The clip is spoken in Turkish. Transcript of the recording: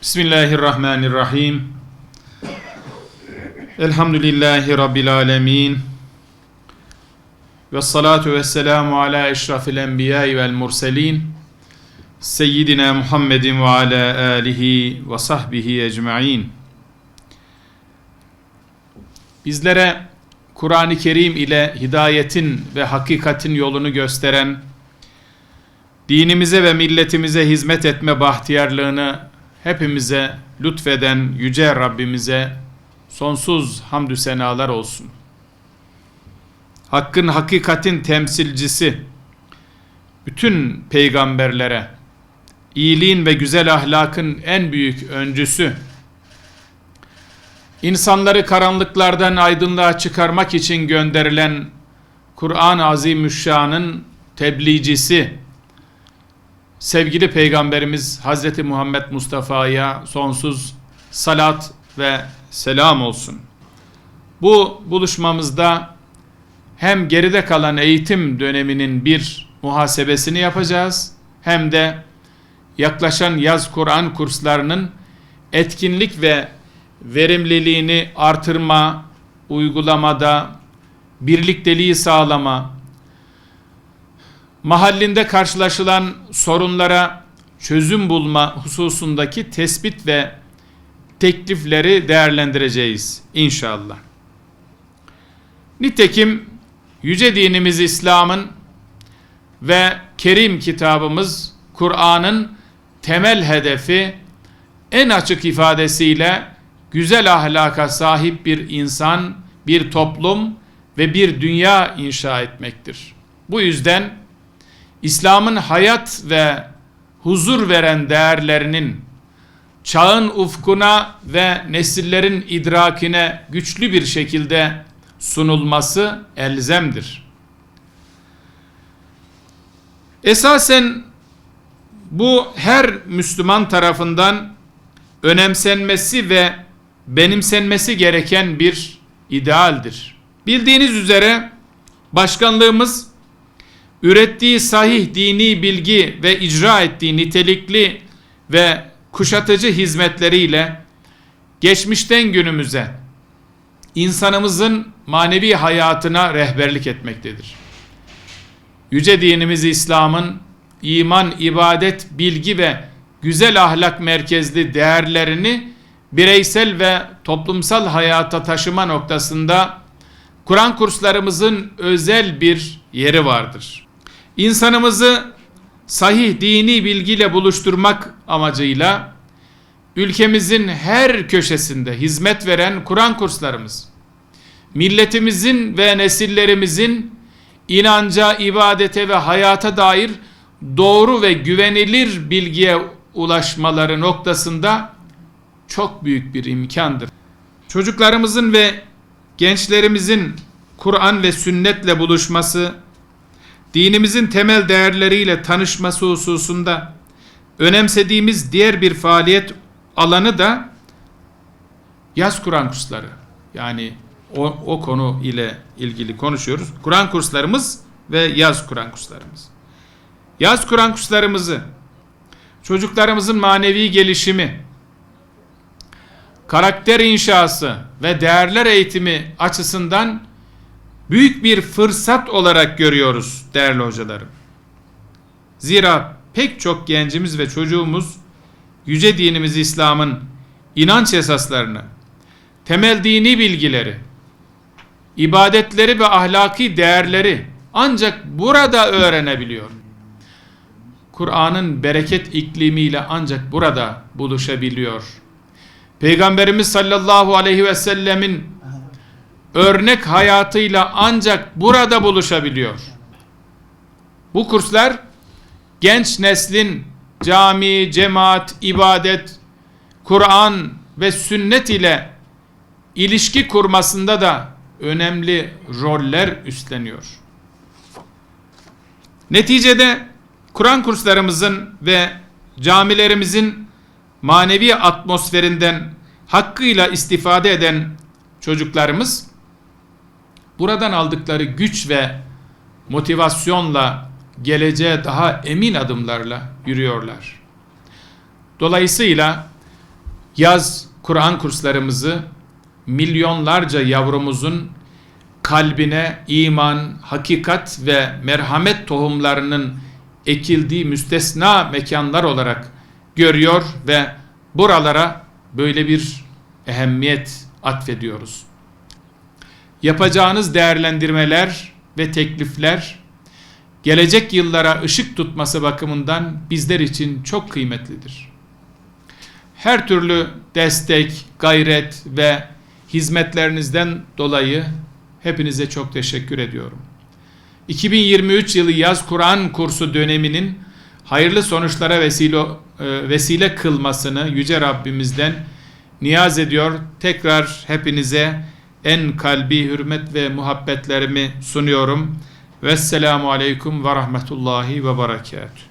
Bismillahirrahmanirrahim. Elhamdülillahi Rabbil alemin. Ve salatu ve selamu ala eşrafil enbiyai vel murselin. Seyyidina Muhammedin ve ala alihi ve sahbihi ecma'in. Bizlere Kur'an-ı Kerim ile hidayetin ve hakikatin yolunu gösteren, dinimize ve milletimize hizmet etme bahtiyarlığını hepimize lütfeden Yüce Rabbimize sonsuz hamdü senalar olsun. Hakkın hakikatin temsilcisi, bütün peygamberlere, iyiliğin ve güzel ahlakın en büyük öncüsü, insanları karanlıklardan aydınlığa çıkarmak için gönderilen Kur'an-ı Azimüşşan'ın tebliğcisi, sevgili Peygamberimiz Hazreti Muhammed Mustafa'ya sonsuz salat ve selam olsun. Bu buluşmamızda hem geride kalan eğitim döneminin bir muhasebesini yapacağız hem de yaklaşan yaz Kur'an kurslarının etkinlik ve verimliliğini artırma, uygulamada birlikteliği sağlama, mahallinde karşılaşılan sorunlara çözüm bulma hususundaki tespit ve teklifleri değerlendireceğiz inşallah. Nitekim yüce dinimiz İslam'ın ve Kerim kitabımız Kur'an'ın temel hedefi en açık ifadesiyle güzel ahlaka sahip bir insan, bir toplum ve bir dünya inşa etmektir. Bu yüzden İslam'ın hayat ve huzur veren değerlerinin çağın ufkuna ve nesillerin idrakine güçlü bir şekilde sunulması elzemdir. Esasen bu her Müslüman tarafından önemsenmesi ve benimsenmesi gereken bir idealdir. Bildiğiniz üzere başkanlığımız ürettiği sahih dini bilgi ve icra ettiği nitelikli ve kuşatıcı hizmetleriyle geçmişten günümüze insanımızın manevi hayatına rehberlik etmektedir. Yüce dinimiz İslam'ın iman, ibadet, bilgi ve güzel ahlak merkezli değerlerini bireysel ve toplumsal hayata taşıma noktasında Kur'an kurslarımızın özel bir yeri vardır. İnsanımızı sahih dini bilgiyle buluşturmak amacıyla ülkemizin her köşesinde hizmet veren Kur'an kurslarımız, milletimizin ve nesillerimizin inanca, ibadete ve hayata dair doğru ve güvenilir bilgiye ulaşmaları noktasında çok büyük bir imkandır. Çocuklarımızın ve gençlerimizin Kur'an ve sünnetle buluşması, dinimizin temel değerleriyle tanışması hususunda önemsediğimiz diğer bir faaliyet alanı da yaz Kur'an kursları. Yani o, o konu ile ilgili konuşuyoruz. Kur'an kurslarımız ve yaz Kur'an kurslarımız. Yaz Kur'an kurslarımızı çocuklarımızın manevi gelişimi, karakter inşası ve değerler eğitimi açısından büyük bir fırsat olarak görüyoruz değerli hocalarım. Zira pek çok gencimiz ve çocuğumuz yüce dinimiz İslam'ın inanç esaslarını, temel dini bilgileri, ibadetleri ve ahlaki değerleri ancak burada öğrenebiliyor. Kur'an'ın bereket iklimiyle ancak burada buluşabiliyor. Peygamberimiz sallallahu aleyhi ve sellemin örnek hayatıyla ancak burada buluşabiliyor. Bu kurslar genç neslin cami, cemaat, ibadet, Kur'an ve sünnet ile ilişki kurmasında da önemli roller üstleniyor. Neticede Kur'an kurslarımızın ve camilerimizin manevi atmosferinden hakkıyla istifade eden çocuklarımız buradan aldıkları güç ve motivasyonla geleceğe daha emin adımlarla yürüyorlar. Dolayısıyla Yaz Kur'an kurslarımızı milyonlarca yavrumuzun kalbine iman, hakikat ve merhamet tohumlarının ekildiği müstesna mekanlar olarak görüyor ve buralara böyle bir ehemmiyet atfediyoruz. Yapacağınız değerlendirmeler ve teklifler gelecek yıllara ışık tutması bakımından bizler için çok kıymetlidir. Her türlü destek, gayret ve hizmetlerinizden dolayı hepinize çok teşekkür ediyorum. 2023 yılı yaz Kur'an kursu döneminin hayırlı sonuçlara vesile e, vesile kılmasını yüce Rabbimizden niyaz ediyor. Tekrar hepinize en kalbi hürmet ve muhabbetlerimi sunuyorum. Vesselamu aleyküm ve rahmetullahi ve berekatuhu.